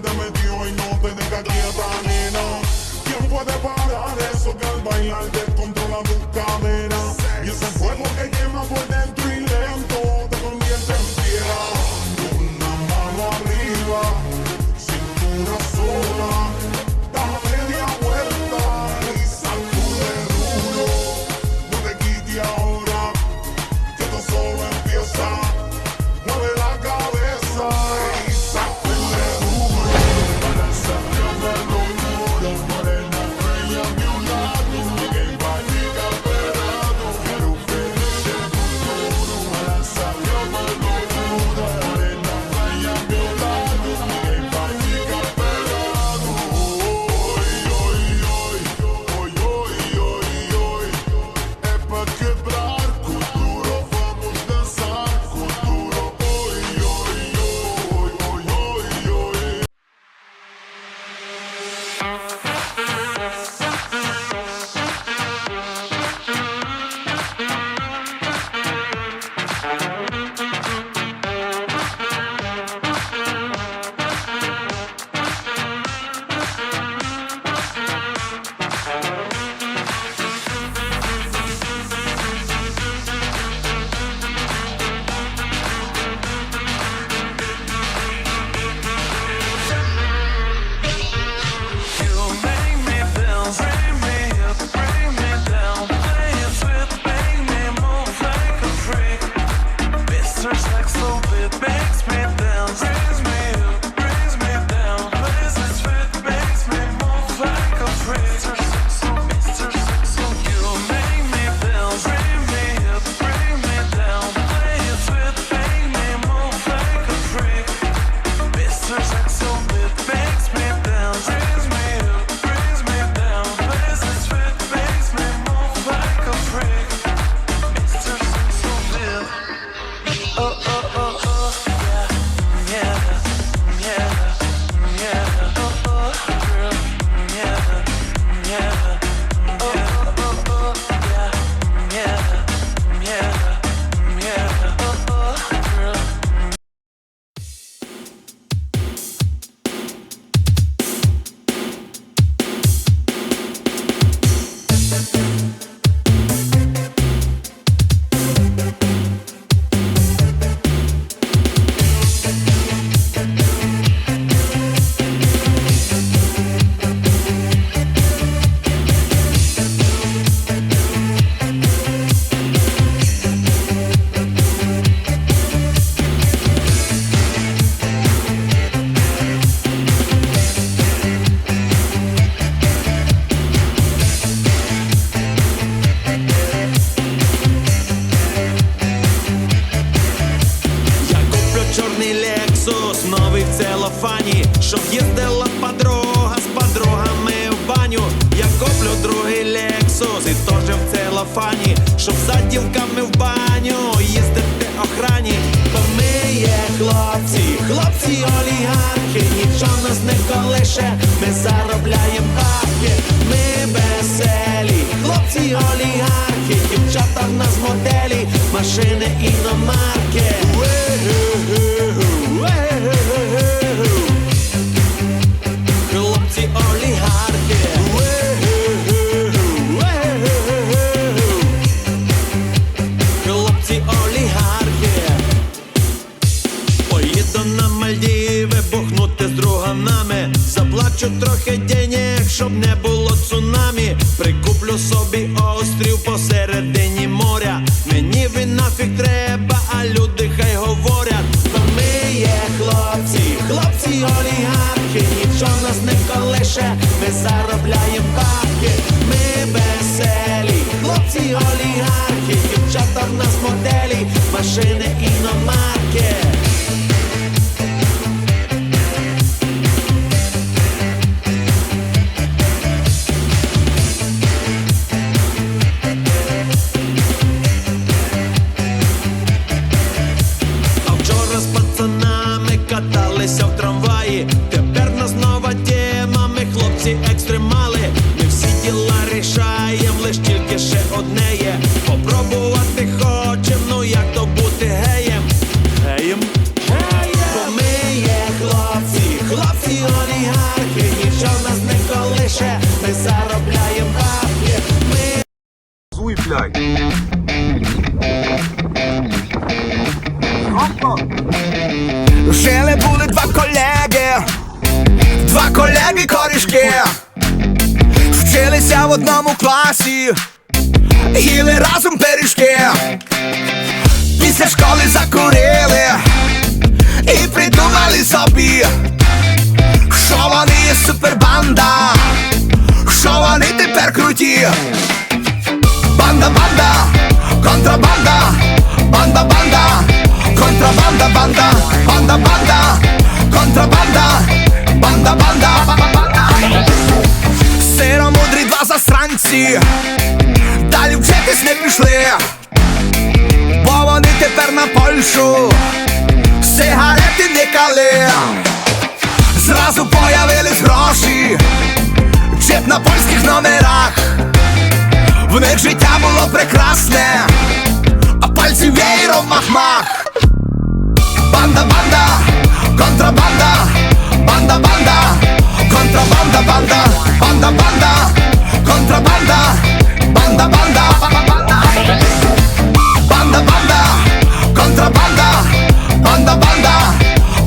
te metió y no щоб їздила подруга з подругами в баню. Я коплю другий лексус і теж в целофані, щоб за дівками в баню їздити охрані. Бо ми є хлопці, хлопці олігархи, нічого нас не колише. Ми зараз літо на Мальдіви бухнути з друганами. Заплачу трохи денег, щоб не було цунамі. Прикуплю собі острів посередині моря. Мені він нафіг треба, а люди хай говорять. То ми є хлопці, хлопці, олігархи, нічого нас не колише, ми заробляємо бабки, ми веселі, хлопці, олігархи, дівчата в нас моделі, машини і. трамваї. Тепер нас нова тема, ми хлопці, екстремали. Ми всі діла рішаєм, лиш тільки ще одне є. Попробувати хочем, ну як то бути геєм. Геєм? Геєм! Бо ми є хлопці, хлопці олігархи, нічого нас не колише, ми заробляємо бабки. Ми... Зуй, блядь! Два колеги корішки, вчилися в одному класі, їли разом пиріжки, після школи закурили. І придумали собі, що вони є супербанда, що вони тепер круті. Банда, банда, контрабанда, банда, банда, контрабанда, банда, банда, банда, контрабанда, банда, банда, банда. Сиромудрі два засранці, далі вчитись не пішли, бо вони тепер на Польщу. Сигарети никали. Зразу появились гроші, джип на польських номерах. В них життя було прекрасне, а пальці веєром мах-мах. Банда, банда, контрабанда, банда, банда, контрабанда, банда, банда, банда, контрабанда, банда, банда, банда, банда, банда, контрабанда, банда, банда,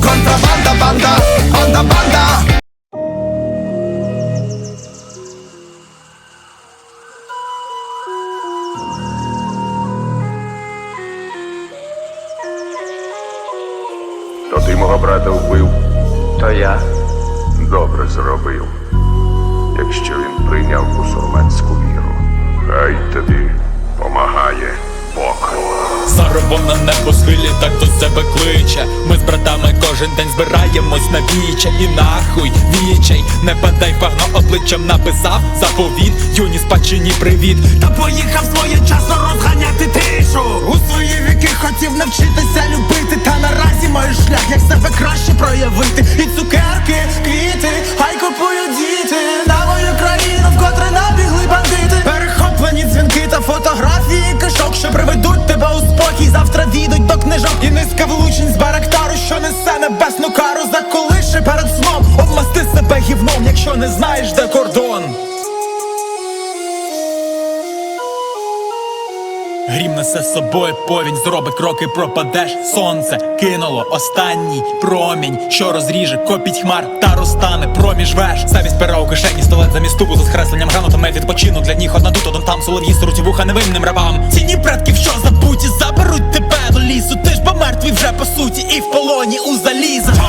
контрабанда, банда, банда, банда. То ти мого брата вбив? То я. Добре зробив. Якщо він прийняв бусурменську віру, хай тобі помагає Бог. Заробом на небо схилі, так до себе кличе. Ми з братами кожен день збираємось на віче І нахуй вічей, не падай пагно обличчям написав заповіт, юні спадщині привіт. Та поїхав своєчасно розганяти якщо не знаєш, де кордон. Грім несе з собою повінь, зроби кроки, пропадеш. Сонце кинуло останній промінь, що розріже, копіть хмар та розтане проміж веж. Замість пера у кишені столет замість тубу за схресленням гранатоме відпочинок для ніг одна тут, один там солов'ї сруть вуха невинним рабам. Ціні предків, що забуті, заберуть тебе до лісу. Ти ж бо мертвий вже по суті, і в полоні у заліза. Чорна